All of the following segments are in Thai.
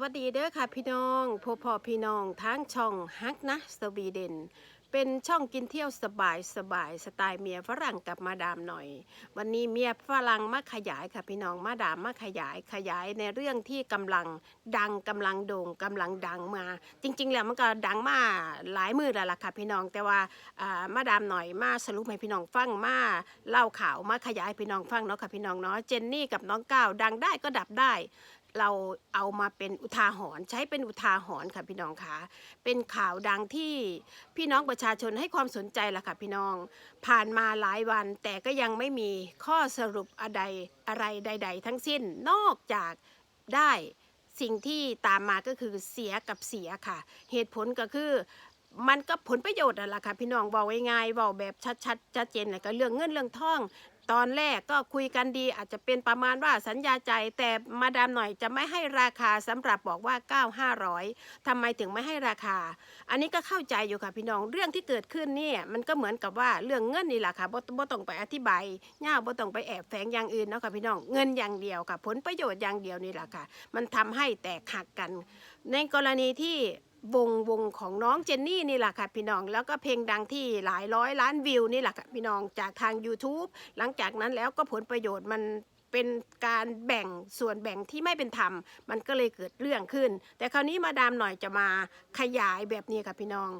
วัสดีเด้อค่ะพี่น้องพบพอพี่น้องทั้งช่องฮักนะสวีเดน เป็นช่องกินเที่ยวสบายสบายสไตล์เมียฝรั่งกับมาดามหน่อย วันนี้เมียฝรั่งมาขยายค่ะพี่น้องมาดามมาขยายขยายในเรื่องที่กำลังดังกำลังโด่งกำลังดังมา จริง ๆ แล้วมันก็ดังมาหลายมือแล้วล่ะค่ะพี่น้องแต่ว่ามาดามหน่อยมาสรุปให้พี่น้องฟังมาเล่าข่าวมาขยายพี่น้องฟังเนาะค่ะพี่น้องเนาะเจนนี่กับน้องก้าวดังได้ก็ดับได้ เราเอามาเป็นอุทาหรณ์ใช้เป็นอุทาหรณ์ค่ะพี่น้องคะเป็นข่าวดังที่พี่น้องประชาชนให้ความสนใจล่ะค่ะพี่น้อง ผ่านมาหลายวันแต่ก็ยังไม่มีข้อสรุปอะไรอะไรใด ๆ ทั้งสิ้นนอกจากได้สิ่งที่ตามมาก็คือเสียกับเสียค่ะ เหตุผลก็คือมันก็ผลประโยชน์นั่นแหละค่ะพี่น้องบอกง่ายๆบอกแบบชัดๆชัดเจนเลยก็เรื่องเงินเรื่องทอง ตอนแรกก็คุยกันดีอาจจะเป็นประมาณว่าสัญญาใจ แต่มาดามหน่อยจะไม่ให้ราคาสำหรับบอกว่า 9 500ทำไมถึงไม่ให้ราคา อันนี้ก็เข้าใจอยู่ค่ะพี่น้องเรื่องที่เกิดขึ้นเนี่ยมันก็เหมือนกับว่าเรื่องเงินนี่แหละค่ะบ่บ่ต้องไปอธิบายย่าบ่ต้องไปแอบแฝงอย่างอื่นเนาะค่ะพี่น้องเงินอย่างเดียวค่ะผลประโยชน์อย่างเดียวนี่แหละค่ะ มันทำให้แตกหักกัน ในกรณีที่ วงวงของน้องเจนนี่นี่แหละค่ะพี่น้องแล้วก็เพลงดังที่หลายร้อยล้านวิวนี่แหละค่ะพี่น้องจากทาง YouTube หลังจากนั้นแล้วก็ผลประโยชน์มันเป็นการแบ่งส่วนแบ่งที่ไม่เป็นธรรม มันก็เลยเกิดเรื่องขึ้น แต่คราวนี้มาดามหน่อยจะมาขยายแบบนี้ค่ะพี่น้อง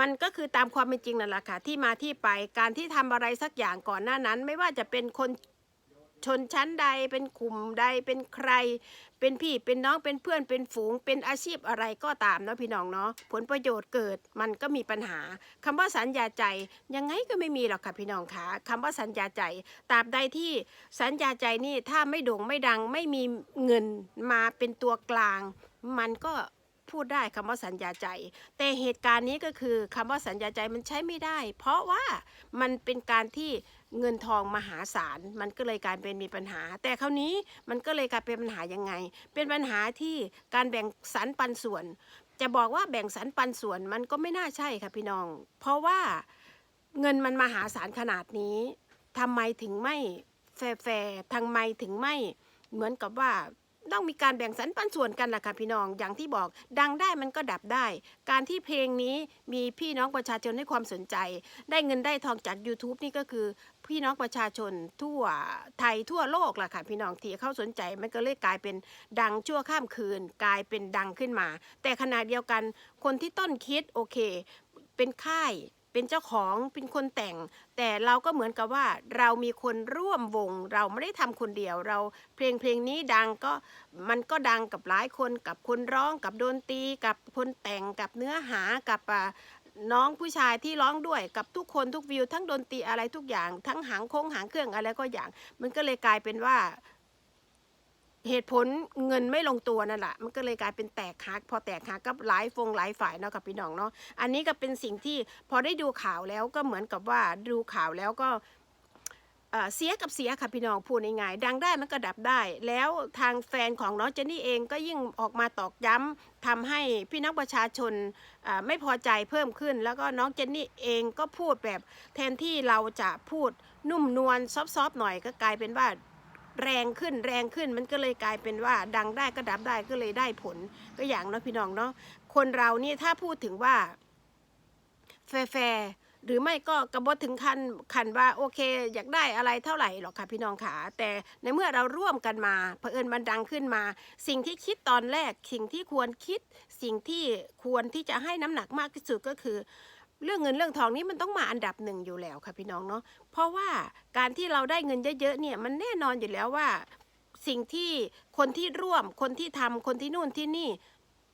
มันก็คือตามความเป็นจริงนั่นแหละค่ะที่มาที่ไปการที่ทำอะไรสักอย่างก่อนหน้านั้น ไม่ว่าจะเป็นคน ชนชั้นใดเป็นกลุ่มใดเป็นใคร เป็นพี่เป็นน้องเป็นเพื่อนเป็นฝูง เป็นอาชีพอะไรก็ตามเนาะพี่น้องเนาะผลประโยชน์เกิดมันก็มีปัญหาคำว่าสัญญาใจยังไงก็ไม่มีหรอกค่ะพี่น้องคะคำว่าสัญญาใจตราบใดที่สัญญาใจนี่ถ้าไม่โด่งไม่ดังไม่มีเงินมาเป็นตัวกลาง มันก็ พูดได้คำว่าสัญญาใจ แต่เหตุการณ์นี้ก็คือคำว่าสัญญาใจมันใช้ไม่ได้ เพราะว่ามันเป็นการที่เงินทองมหาศาลมันก็เลยกลายเป็นมีปัญหา แต่คราวนี้มันก็เลยกลายเป็นปัญหายังไง เป็นปัญหาที่การแบ่งสรรปันส่วน จะบอกว่าแบ่งสรรปันส่วนมันก็ไม่น่าใช่ค่ะพี่น้อง เพราะว่าเงินมันมหาศาลขนาดนี้ทำไมถึงไม่แฟร์ๆทำไมถึงไม่เหมือนกับว่า ต้องมีการแบ่งสรรปันส่วนกันล่ะค่ะพี่น้องอย่างที่บอก ดังได้มันก็ดับได้ การที่เพลงนี้มีพี่น้องประชาชนให้ความสนใจ ได้เงินได้ทองจาก YouTube นี่ก็คือ พี่น้องประชาชนทั่วไทยทั่วโลกล่ะค่ะพี่น้องที่เขาสนใจมันก็เลยกลายเป็นดังชั่วข้ามคืน กลายเป็นดังขึ้นมา แต่ขณะเดียวกันคนที่ต้นคิดโอเค เป็นค่าย เป็นเจ้าของเป็นคนแต่ง แต่เราก็เหมือนกับว่าเรามีคนร่วมวง เราไม่ได้ทำคนเดียว เราเพลงเพลงนี้ดังก็มันก็ดังกับหลายคนกับคนร้องกับดนตรีกับคนแต่งกับเนื้อหากับน้องผู้ชายที่ร้องด้วยกับทุกคนทุกวิว ทั้งดนตรีอะไรทุกอย่าง ทั้งหางโค้งหางเครื่องอะไรก็อย่าง มันก็เลยกลายเป็นว่า เหตุผลเงินไม่ลงตัวนั่นแหละมันก็เลยกลายเป็นแตกหักพอแตกหักก็หลายฟงหลายฝ่ายเนาะกับพี่น้องเนาะอันนี้ก็เป็นสิ่งที่พอได้ดูข่าวแล้วก็เหมือนกับว่าดูข่าวแล้วก็เสียกับเสียค่ะพี่น้องพูดง่ายๆดังได้มันก็ดับได้ แล้วทางแฟนของน้องเจนนี่เองก็ยิ่งออกมาตอกย้ำทำให้พี่น้องประชาชนไม่พอใจเพิ่มขึ้น แล้วก็น้องเจนนี่เองก็พูดแบบแทนที่เราจะพูดนุ่มนวลซอฟๆหน่อยก็กลายเป็นว่า แรงขึ้นแรงขึ้นมันก็เลยกลายเป็นว่าดังได้ก็ดับได้ก็เลยได้ผลก็อย่างเนาะพี่น้องเนาะคนเรานี่ถ้าพูดถึงว่า แฟร์หรือไม่ก็กระบดถึงขั้นขันว่าโอเค อยากได้อะไรเท่าไหร่หรอกค่ะพี่น้องขาแต่ในเมื่อเราร่วมกันมาเผอิญมันดังขึ้นมา สิ่งที่คิดตอนแรก สิ่งที่ควรคิด สิ่งที่ควรที่จะให้น้ำหนักมากที่สุดก็คือ เรื่องเงินเรื่องทองนี้มันต้องมาอันดับหนึ่งอยู่แล้วค่ะพี่น้องเนาะเพราะว่าการที่เราได้เงินเยอะๆเนี่ยมันแน่นอนอยู่แล้วว่า สิ่งที่คนที่ร่วมคนที่ทำคนที่นู่นที่นี่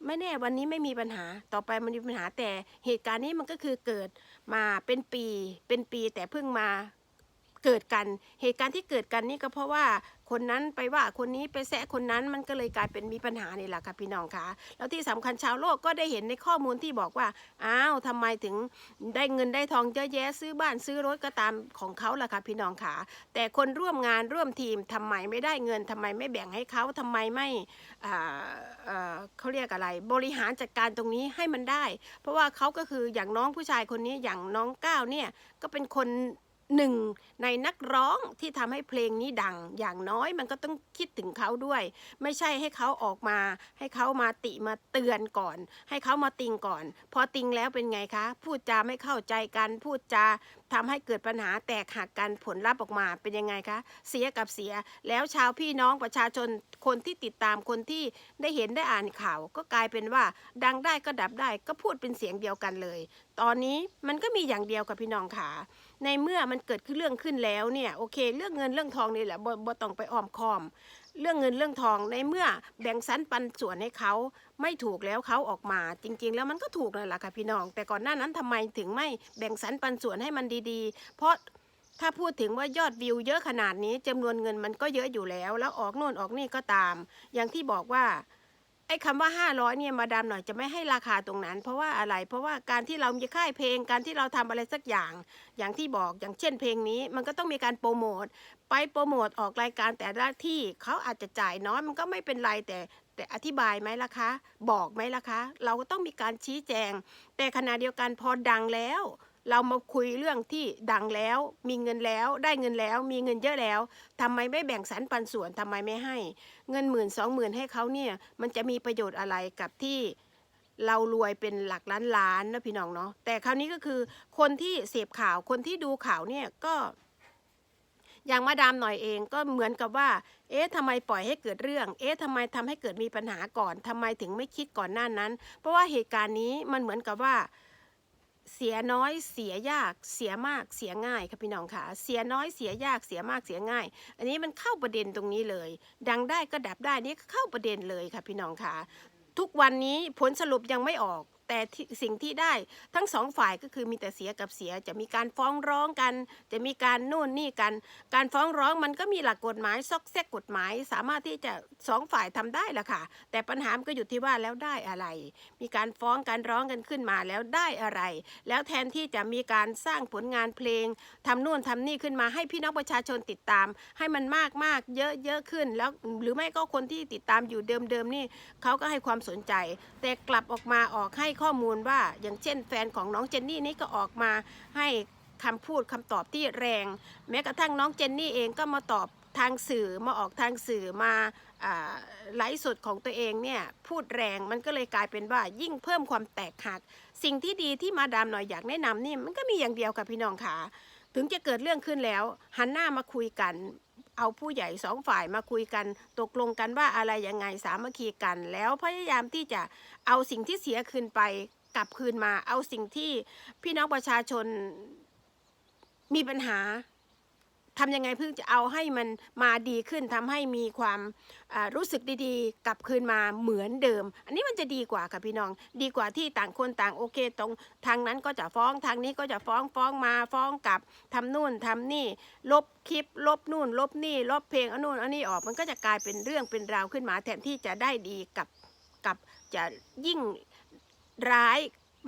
ไม่แน่วันนี้ไม่มีปัญหาต่อไปมันมีปัญหาแต่เหตุการณ์นี้มันก็คือเกิดมาเป็นปีเป็นปีแต่เพิ่งมา เกิดกัน เหตุการณ์ที่เกิดกันนี่ก็เพราะว่าคนนั้นไปว่าคนนี้ไปแซะคนนั้นมันก็เลยกลายเป็นมีปัญหานี่แหละค่ะพี่น้องคะแล้วที่สำคัญชาวโลกก็ได้เห็นในข้อมูลที่บอกว่าอ้าวทำไมถึงได้เงินได้ทองเยอะแยะซื้อบ้านซื้อรถก็ตามของเขาล่ะค่ะพี่น้องขาแต่คนร่วมงานร่วมทีมทำไมไม่ได้เงินทำไมไม่แบ่งให้เขาทำไมไม่เขาเรียกอะไร บริหารจัดการตรงนี้ให้มันได้ เพราะว่าเขาก็คืออย่างน้องผู้ชายคนนี้อย่างน้องก้าวเนี่ยก็เป็นคน หนึ่งในนักร้องที่ทำให้เพลงนี้ดัง อย่างน้อยมันก็ต้องคิดถึงเขาด้วย ไม่ใช่ให้เขาออกมา ให้เขามาติมาเตือนก่อน ให้เขามาติงก่อน พอติงแล้วเป็นไงคะ พูดจาไม่เข้าใจกัน พูดจา ทำให้เกิดปัญหาแตกหักกันผลลัพธ์ออกมาเป็นยังไงคะ เสียกับเสีย แล้วชาวพี่น้องประชาชนคนที่ติดตามคนที่ได้เห็นได้อ่านข่าว ก็กลายเป็นว่า ดังได้ก็ดับได้ก็พูดเป็นเสียงเดียวกันเลย ตอนนี้มันก็มีอย่างเดียวกับพี่น้องขาในเมื่อมันเกิดขึ้นเรื่องขึ้นแล้วเนี่ยโอเค เรื่องเงินเรื่องทองนี่แหละบ่ต้องไปอ้อมคอม เรื่องเงินเรื่องทองในเมื่อแบ่งสรรปันส่วนให้เขาไม่ถูกแล้วเขาออกมา จริง ๆ แล้วมันก็ถูกเลยล่ะค่ะพี่น้อง แต่ก่อนหน้านั้นทำไมถึงไม่แบ่งสรรปันส่วนให้มันดีๆ เพราะถ้าพูดถึงว่ายอดวิวเยอะขนาดนี้จำนวนเงินมันก็เยอะอยู่แล้ว แล้วออกโน่นออกนี่ก็ตาม อย่างที่บอกว่า ไอ้คำว่า 500เนี่ยมาดามหน่อยจะไม่ให้ราคาตรงนั้น เพราะว่าอะไรเพราะว่าการที่เรามีค่ายเพลงการที่เราทำอะไรสักอย่าง อย่างที่บอกอย่างเช่นเพลงนี้ มันก็ต้องมีการโปรโมทไปโปรโมทออกรายการแต่ละที่เขาอาจจะจ่ายน้อยมันก็ไม่เป็นไรแต่แต่อธิบายไหมล่ะคะ บอกไหมล่ะคะ เราก็ต้องมีการชี้แจง แต่ขณะเดียวกันพอดังแล้ว เรามาคุยเรื่องที่ดังแล้ว มีเงินแล้ว ได้เงินแล้ว มีเงินเยอะแล้วทำไมไม่แบ่งสรรปันส่วนทำไมไม่ให้ เงินหมื่นสองหมื่นให้เขาเนี่ย มันจะมีประโยชน์อะไรกับที่เรารวยเป็นหลักล้านล้านนะพี่น้องเนาะ แต่คราวนี้ก็คือคนที่เสพข่าว คนที่ดูข่าวเนี่ยก็อย่างมาดามหน่อยเองก็เหมือนกับว่า เอ๊ะทำไมปล่อยให้เกิดเรื่อง เอ๊ะทำไมทำให้เกิดมีปัญหาก่อนทำไมถึงไม่คิดก่อนหน้านั้น เพราะว่าเหตุการณ์นี้มันเหมือนกับว่า เสียน้อยเสียยากเสียมากเสียง่ายค่ะพี่น้องค่ะ เสียน้อยเสียยากเสียมากเสียง่าย อันนี้มันเข้าประเด็นตรงนี้เลย ดังได้ก็ดับได้นี่เข้าประเด็นเลยค่ะพี่น้องค่ะ ทุกวันนี้ผลสรุปยังไม่ออก แต่สิ่งที่ได้ทั้งสองฝ่ายก็คือมีแต่เสียกับเสียจะมีการฟ้องร้องกัน จะมีการนู่นนี่กัน การฟ้องร้องมันก็มีหลักกฎหมายซอกแซกกฎหมาย สามารถที่จะสองฝ่ายทำได้แหละค่ะ แต่ปัญหามันก็อยู่ที่ว่าแล้วได้อะไร มีการฟ้องการร้องกันขึ้นมาแล้วได้อะไร แล้วแทนที่จะมีการสร้างผลงานเพลงทำนู่นทำนี่ขึ้นมาให้พี่น้องประชาชนติดตาม ให้มันมากมากเยอะเยอะขึ้น แล้วหรือไม่ก็คนที่ติดตามอยู่เดิมๆนี่เขาก็ให้ความสนใจ แต่กลับออกมาออกให้ข้อมูลว่าอย่างเช่นแฟนของน้องเจนนี่นี่ก็ออกมาให้คำพูดคำตอบที่แรง แม้กระทั่งน้องเจนนี่เองก็มาตอบทางสื่อมาออกทางสื่อมาไลฟ์สดของตัวเองเนี่ยพูดแรงมันก็เลยกลายเป็นว่ายิ่งเพิ่มความแตกหัก สิ่งที่ดีที่มาดามหน่อยอยากแนะนำนี่มันก็มีอย่างเดียวค่ะพี่น้องค่ะถึงจะเกิดเรื่องขึ้นแล้วหันหน้ามาคุยกัน เอาผู้ใหญ่สองฝ่ายมาคุยกัน ตกลงกันว่าอะไรยังไงสามัคคีกัน แล้วพยายามที่จะเอาสิ่งที่เสียคืนไปกลับคืนมา เอาสิ่งที่พี่น้องประชาชนมีปัญหา ทำยังไงเพื่อจะเอาให้มันมาดีขึ้นทำให้มีความรู้สึกดีๆ กลับคืนมาเหมือนเดิม อันนี้มันจะดีกว่าค่ะพี่น้อง ดีกว่าที่ต่างคนต่างโอเค ตรงทางนั้นก็จะฟ้องทางนี้ก็จะฟ้องฟ้องมาฟ้องกลับทำนู่นทำนี่ ลบคลิป ลบนู่น ลบนี่ ลบเพลงอันนู่นอันนี้ออกมันก็จะกลายเป็นเรื่องเป็นราวขึ้นมา แทนที่จะได้ดีกับกับจะยิ่งร้าย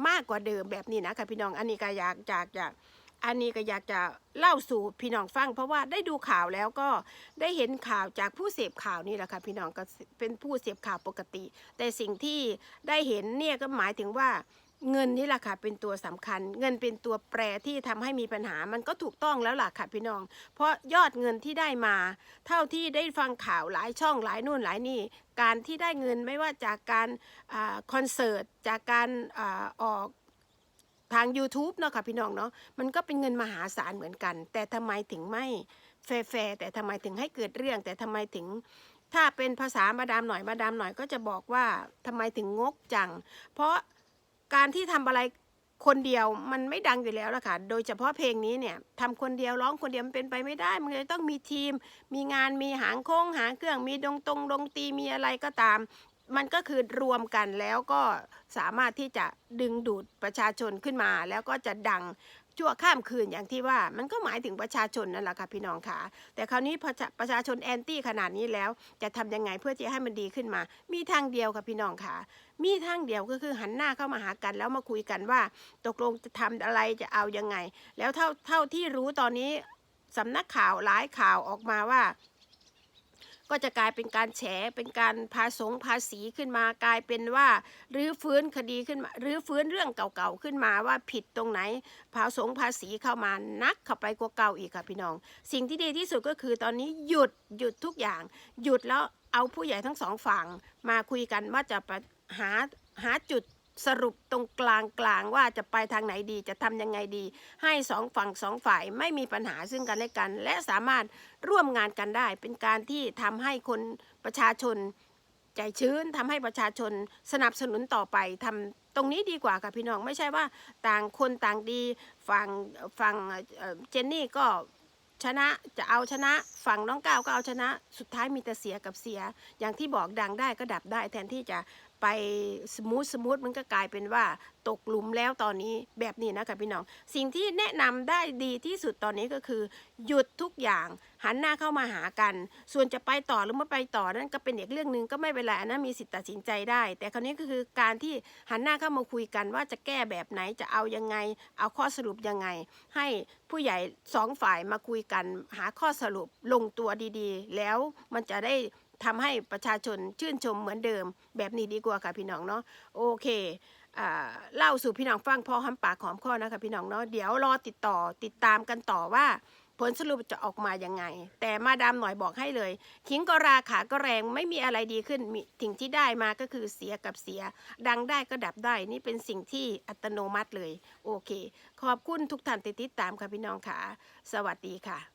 มากกว่าเดิมแบบนี้นะคะพี่น้องอันนี้ก็อยากจากจะ อันนี้ก็อยากจะเล่าสู่พี่น้องฟัง เพราะว่าได้ดูข่าวแล้วก็ได้เห็นข่าวจากผู้เสพข่าวนี่แหละค่ะพี่น้องก็เป็นผู้เสพข่าวปกติ แต่สิ่งที่ได้เห็นเนี่ยก็หมายถึงว่าเงินนี่แหละค่ะเป็นตัวสำคัญ เงินเป็นตัวแปรที่ทำให้มีปัญหามันก็ถูกต้องแล้วล่ะค่ะพี่น้อง เพราะยอดเงินที่ได้มา เท่าที่ได้ฟังข่าวหลายช่องหลายนู่นหลายนี่ การที่ได้เงินไม่ว่าจากการอคอนเสิร์ตจากการอออก ทาง YouTube เนาะค่ะพี่น้องเนาะมันก็เป็นเงินมหาศาลเหมือนกัน แต่ทำไมถึงไม่แฟร์แต่ทำไมถึงให้เกิดเรื่อง แต่ทำไมถึงถ้าเป็นภาษามาดามหน่อยมาดามหน่อยก็จะบอกว่าทำไมถึงงกจัง เพราะการที่ทำอะไรคนเดียวมันไม่ดังอยู่แล้วละค่ะ โดยเฉพาะเพลงนี้เนี่ยทำคนเดียวร้องคนเดียวมันเป็นไปไม่ได้ มันเลยต้องมีทีม มีงานมีหางโค้งหางเครื่อง มีดงตรงดงตีมีอะไรก็ตาม มันก็คือรวมกันแล้วก็สามารถที่จะดึงดูดประชาชนขึ้นมา แล้วก็จะดังชั่วข้ามคืนอย่างที่ว่ามันก็หมายถึงประชาชนนั่นแหละค่ะพี่น้องค่ะ แต่คราวนี้ประชาประชาชนแอนตี้ขนาดนี้แล้ว จะทำยังไงเพื่อจะให้มันดีขึ้นมา มีทางเดียวค่ะพี่น้องค่ะ มีทางเดียวก็คือหันหน้าเข้ามาหากัน แล้วมาคุยกันว่า ตกลงจะทำอะไรจะเอายังไง แล้วเท่าเท่าที่รู้ตอนนี้สำนักข่าวหลายข่าวออกมาว่า ก็จะกลายเป็นการแฉเป็นการพาสงภาษีขึ้นมากลายเป็นว่ารื้อฟื้นคดีขึ้นมารื้อฟื้นเรื่องเก่าๆขึ้นมาว่าผิดตรงไหนพาสงภาษีเข้ามานักเข้าไปกว่าเก่าอีกค่ะพี่น้อง สิ่งที่ดีที่สุดก็คือตอนนี้หยุดหยุดทุกอย่าง หยุดแล้วเอาผู้ใหญ่ทั้งสองฝั่งมาคุยกันว่าจะไปหาหาจุด สรุปตรงกลางกลางๆว่าจะไปทางไหนดีจะทำยังไงดี ให้สองฝั่งสองฝ่ายไม่มีปัญหาซึ่งกันและกัน และสามารถร่วมงานกันได้ เป็นการที่ทำให้คนประชาชนใจชื้นทำให้ประชาชนสนับสนุนต่อไปทำตรงนี้ดีกว่าค่ะพี่น้องไม่ใช่ว่าต่างคนต่างดีฝั่งฝั่งเจนนี่ก็ชนะจะเอาชนะฝั่งน้องก้าวก็เอาชนะ สุดท้ายมีแต่เสียกับเสีย อย่างที่บอกดังได้ก็ดับได้แทนที่จะ ไปสมูทสมูทมันก็กลายเป็นว่าตกหลุมแล้วตอนนี้แบบนี้นะคะพี่น้อง สิ่งที่แนะนำได้ดีที่สุดตอนนี้ก็คือ หยุดทุกอย่างหันหน้าเข้ามาหากัน ส่วนจะไปต่อหรือไม่ไปต่อนั่นก็เป็นอีกเรื่องหนึ่งก็ไม่เป็นไรอันนั้นมีสิทธิ์ตัดสินใจได้ แต่คราวนี้ก็คือการที่หันหน้าเข้ามาคุยกันว่าจะแก้แบบไหนจะเอายังไง เอาข้อสรุปยังไง ให้ผู้ใหญ่สองฝ่ายมาคุยกัน หาข้อสรุปลงตัวดีๆ แล้วมันจะได้ ทำให้ประชาชนชื่นชมเหมือนเดิม แบบนี้ดีกว่าค่ะพี่น้องเนาะโอเคเล่าสู่พี่น้องฟังพอหำปากหอมคอนะคะพี่น้องเนาะเดี๋ยวรอติดต่อติดตามกันต่อว่าผลสรุปจะออกมายังไง แต่มาดามหน่อยบอกให้เลย ขิงก็ราขาก็แรงไม่มีอะไรดีขึ้นมีสิ่งที่ได้มาก็คือเสียกับเสีย ดังได้ก็ดับได้ นี่เป็นสิ่งที่อัตโนมัติเลย โอเค ขอบคุณทุกท่านติดตามค่ะพี่น้องค่ะ สวัสดีค่ะ